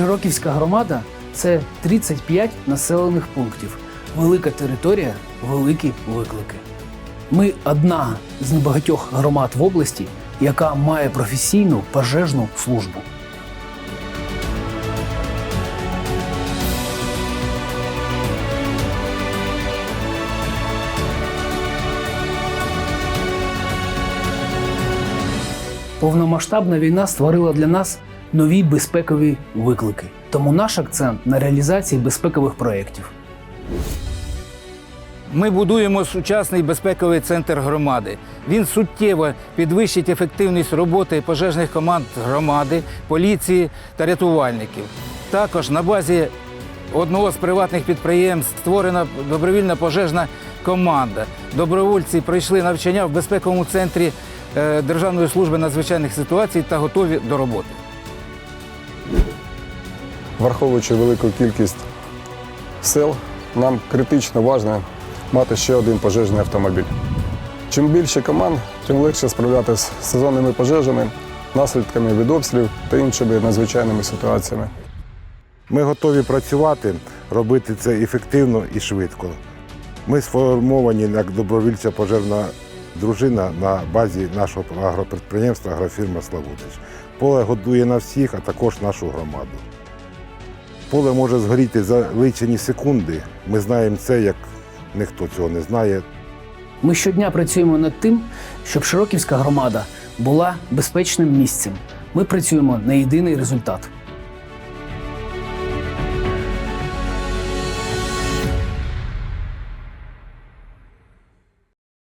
Широківська громада це 35 населених пунктів, велика територія, великі виклики. Ми одна з небагатьох громад в області, яка має професійну пожежну службу. Повномасштабна війна створила для нас нові безпекові виклики. Тому наш акцент на реалізації безпекових проєктів. Ми будуємо сучасний безпековий центр громади. Він суттєво підвищить ефективність роботи пожежних команд громади, поліції та рятувальників. Також на базі одного з приватних підприємств створена добровільна пожежна команда. Добровольці пройшли навчання в безпековому центрі Державної служби надзвичайних ситуацій та готові до роботи. Враховуючи велику кількість сел, нам критично важливо мати ще один пожежний автомобіль. Чим більше команд, тим легше справлятися з сезонними пожежами, наслідками від обстрілів та іншими надзвичайними ситуаціями. Ми готові працювати, робити це ефективно і швидко. Ми сформовані як добровільча пожежна дружина на базі нашого агропідприємства агрофірма Славутич. Поле годує на всіх, а також нашу громаду. Поле може згоріти за лічені секунди. Ми знаємо це, як ніхто цього не знає. Ми щодня працюємо над тим, щоб Широківська громада була безпечним місцем. Ми працюємо на єдиний результат.